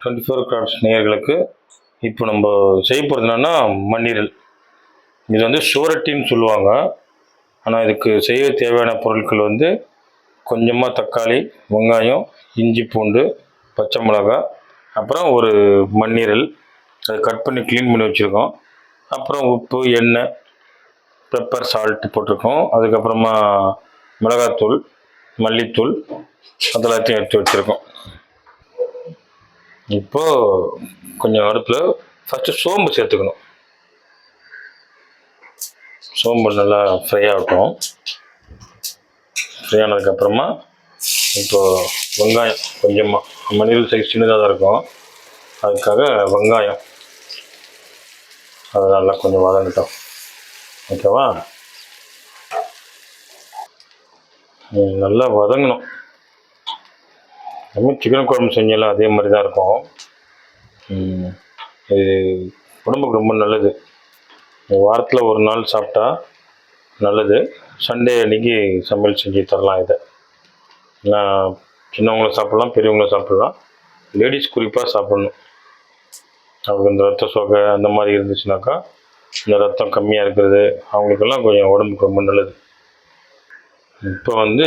Twenty four grads நேயர்களுக்கு இப்போ நம்ம செய்ய போகிறது என்னென்னா மண்ணீரல். இது வந்து சோரட்டின்னு சொல்லுவாங்க. ஆனால் இதுக்கு செய்ய தேவையான பொருட்கள் வந்து கொஞ்சமாக தக்காளி வெங்காயம் இஞ்சி பூண்டு பச்சை மிளகாய் அப்புறம் ஒரு மண்ணீரல். அதை கட் பண்ணி க்ளீன் பண்ணி வச்சுருக்கோம். அப்புறம் உப்பு எண்ணெய் பெப்பர் சால்ட் போட்டிருக்கோம். அதுக்கப்புறமா மிளகாத்தூள் மல்லித்தூள் அதெல்லாத்தையும் எடுத்து வச்சுருக்கோம். இப்போ கொஞ்சம் அடுப்பில் ஃபஸ்ட்டு சோம்பு சேர்த்துக்கணும். சோம்பு நல்லா ஃப்ரை ஆகட்டும் ஃப்ரை ஆனதுக்கப்புறமா இப்போது வெங்காயம் கொஞ்சமாக மணிகள் சைஸ் சின்னதாக தான் இருக்கும். அதுக்காக வெங்காயம். அதை நல்லா கொஞ்சம் வதங்கிட்டோம். ஓகேவா நல்லா வதங்கணும். அதுமாதிரி சிக்கன் குழம்பு செஞ்சாலும் அதே மாதிரி தான் இருக்கும். இது உடம்புக்கு ரொம்ப நல்லது. வாரத்தில் ஒரு நாள் சாப்பிட்டா நல்லது. சண்டே அன்னைக்கு சமையல் செஞ்சு தரலாம் இதை. நான் சின்னவங்களும் சாப்பிட்லாம் பெரியவங்களும் சாப்பிட்லாம். லேடிஸ் குறிப்பாக சாப்பிடணும். அவங்களுக்கு இந்த ரத்த சோகை அந்த மாதிரி இருந்துச்சுனாக்கா இந்த ரத்தம் கம்மியாக இருக்கிறது அவங்களுக்கெல்லாம் கொஞ்சம் உடம்புக்கு ரொம்ப நல்லது. இப்போ வந்து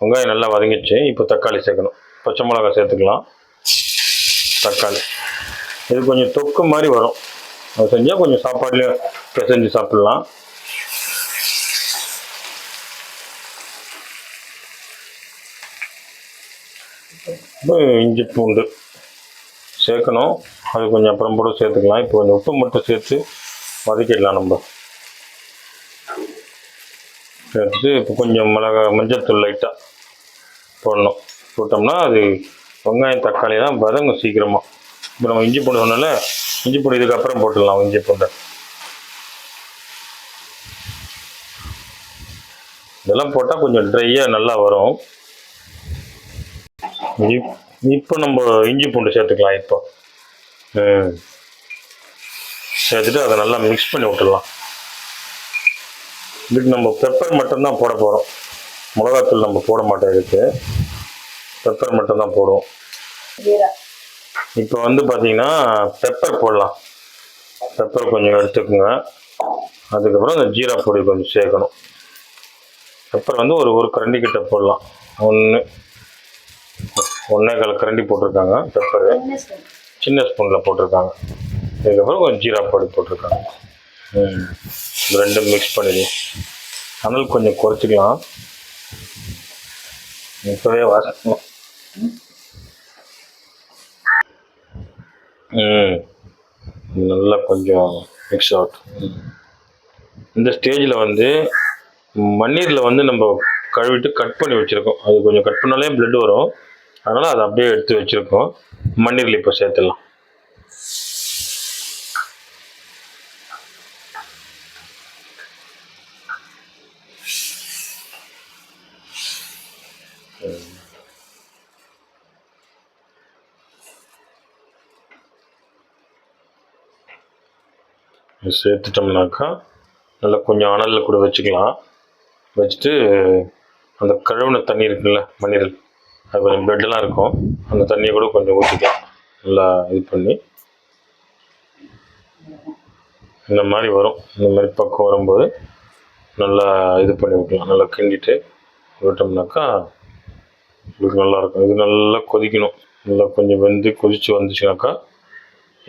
வெங்காயம் நல்லா வதங்கிச்சு இப்போ தக்காளி சேர்க்கணும். பச்சை மிளகாய் சேர்த்துக்கலாம். தக்காளி. இது கொஞ்சம் தொக்கு மாதிரி வரும். அது செஞ்சால் கொஞ்சம் சாப்பாடுலேயே பிசைஞ்சு சாப்பிட்லாம். இஞ்சி பூண்டு சேர்க்கணும். அது கொஞ்சம் அப்புறம் கூட சேர்த்துக்கலாம். இப்போ கொஞ்சம் உப்பு மட்டும் சேர்த்து வதக்கிடலாம் நம்ம. சேர்த்து இப்போ கொஞ்சம் மிளகா மஞ்சத்தூள் லைட்டாக போடணும். போட்டோம்னா அது வெங்காயம் தக்காளி தான் வதங்கும் சீக்கிரமாக இப்போ நம்ம இஞ்சி பூண்டு சொன்னால இஞ்சி பூண்டு இதுக்கப்புறம் போட்டுடலாம் இஞ்சி பூண்டை. இதெல்லாம் போட்டால் கொஞ்சம் ட்ரையாக நல்லா வரும். இப்- இப்போ நம்ம இஞ்சி பூண்டு சேர்த்துக்கலாம் இப்போ. சேர்த்துட்டு அதை நல்லா மிக்ஸ் பண்ணி விட்டுடலாம். இதுக்கு நம்ம பெப்பர் மட்டும்தான் போட போகிறோம் மிளகாத்தூள் நம்ம போட மாட்டோம் இதுக்கு. பெப்பர் மட்டும்தான் போடுவோம். இப்போ வந்து பார்த்தீங்கன்னா பெப்பர் போடலாம். பெப்பர் கொஞ்சம் எடுத்துக்கோங்க. அதுக்கப்புறம் இந்த ஜீரா பொடி கொஞ்சம் சேர்க்கணும். பெப்பர் வந்து ஒரு ஒரு கரண்டி கிட்ட போடலாம். ஒன்று ஒன்றே கால் கரண்டி போட்டிருக்காங்க பெப்பரு சின்ன ஸ்பூனில் போட்டிருக்காங்க. இதுக்கப்புறம் கொஞ்சம் ஜீரா பொடி போட்டிருக்காங்க. ம் ரெண்டும் மிக்ஸ் பண்ணிடு அனல் கொஞ்சம் குறைச்சிக்கலாம். இப்பவே வாசம் ம் நல்லா கொஞ்சம் மிக்ஸ் ஆகட்டும் இந்த ஸ்டேஜில் வந்து மண்ணீரில் வந்து நம்ம கழுவிட்டு கட் பண்ணி வச்சுருக்கோம். அது கொஞ்சம் கட் பண்ணாலே பிளட் வரும். அதனால் அதை அப்படியே எடுத்து வச்சுருக்கோம். மண்ணீரில் இப்போ சேர்த்துடலாம். சேர்த்துட்டோம்னாக்கா நல்லா கொஞ்சம் அனலில் கூட வச்சுக்கலாம். வச்சுட்டு அந்த கழுவுன தண்ணி இருக்குல்ல மண்ணீரல் அது கொஞ்சம் பிளட்டெல்லாம் இருக்கும். அந்த தண்ணியை கூட கொஞ்சம் ஊற்றிக்கலாம் நல்லா இது பண்ணி. இந்த மாதிரி வரும். இந்த மாதிரி பக்கம் வரும்போது நல்லா இது பண்ணி விட்டலாம். நல்லா கிண்டிட்டு விட்டோம்னாக்கா உங்களுக்கு நல்லாயிருக்கும் இது நல்லா கொதிக்கணும். நல்லா கொஞ்சம் வெந்து கொதித்து வந்துச்சுனாக்கா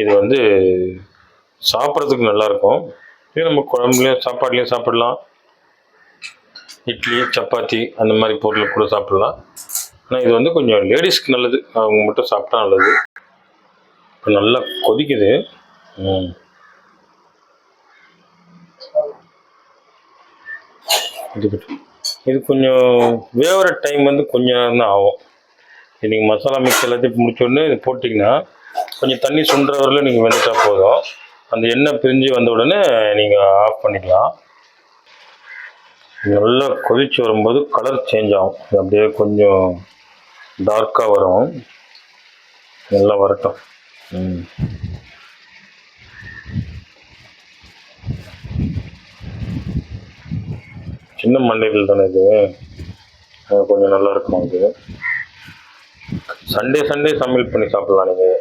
இது வந்து சாப்பிட்றதுக்கு நல்லாயிருக்கும். இது நம்ம குழம்புலையும் சாப்பாட்லேயும் சாப்பிடலாம். இட்லி சப்பாத்தி அந்த மாதிரி பொருள் கூட சாப்பிடலாம். ஆனால் இது வந்து கொஞ்சம் லேடிஸ்க்கு நல்லது. அவங்க மட்டும் சாப்பிட்டா நல்லது. இப்போ நல்லா கொதிக்குது. ம். இது கொஞ்சம் வேவர டைம் வந்து கொஞ்சம் தான் ஆகும். இது நீங்கள் மசாலா மிக்ஸ் எல்லாத்தையும் முடிச்சோடனே இது போட்டிங்கன்னா கொஞ்சம் தண்ணி சுண்டுற வரல நீங்கள் வெந்துட்டா போதும். அந்த எண்ணெய் பிரிஞ்சு வந்த உடனே நீங்கள் ஆஃப் பண்ணிக்கலாம். நல்லா கொதிச்சு வரும்போது கலர் சேஞ்ச் ஆகும். இது அப்படியே கொஞ்சம் டார்க்காக வரும். நல்லா வரட்டும். ம். சின்ன மண்ணீரல் தானே இது? கொஞ்சம் நல்லா இருக்குமா இது? சண்டே சண்டே சமையல் பண்ணி சாப்பிட்லாம் நீங்கள்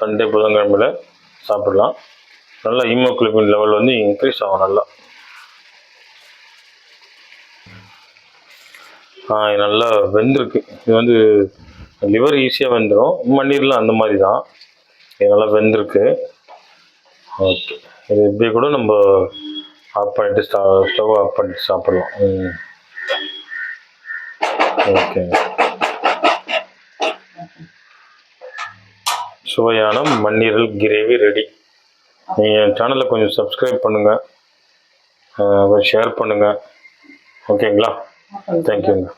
சண்டே புதன்கிழமையில் சாப்பிட்லாம். நல்லா ஹீமோக்ளோபின் லெவல் வந்து இன்க்ரீஸ் ஆகும் நல்லா. இது நல்லா வெந்திருக்கு. இது வந்து லிவர் ஈஸியாக வெந்துடும் மண்ணீரில் அந்த மாதிரி தான் இது நல்லா வெந்திருக்கு. ஓகே இது இப்படி கூட நம்ம ஆஃப் பண்ணிட்டு ஸ்டா ஸ்டவ் ஆஃப் பண்ணிட்டு சாப்பிட்லாம். ம். ஓகேங்க சுவையான மண்ணீரல் கிரேவி ரெடி நீங்கள் என் சேனலை கொஞ்சம் சப்ஸ்கிரைப் பண்ணுங்கள் ஷேர் பண்ணுங்கள் ஓகேங்களா தேங்க்யூங்க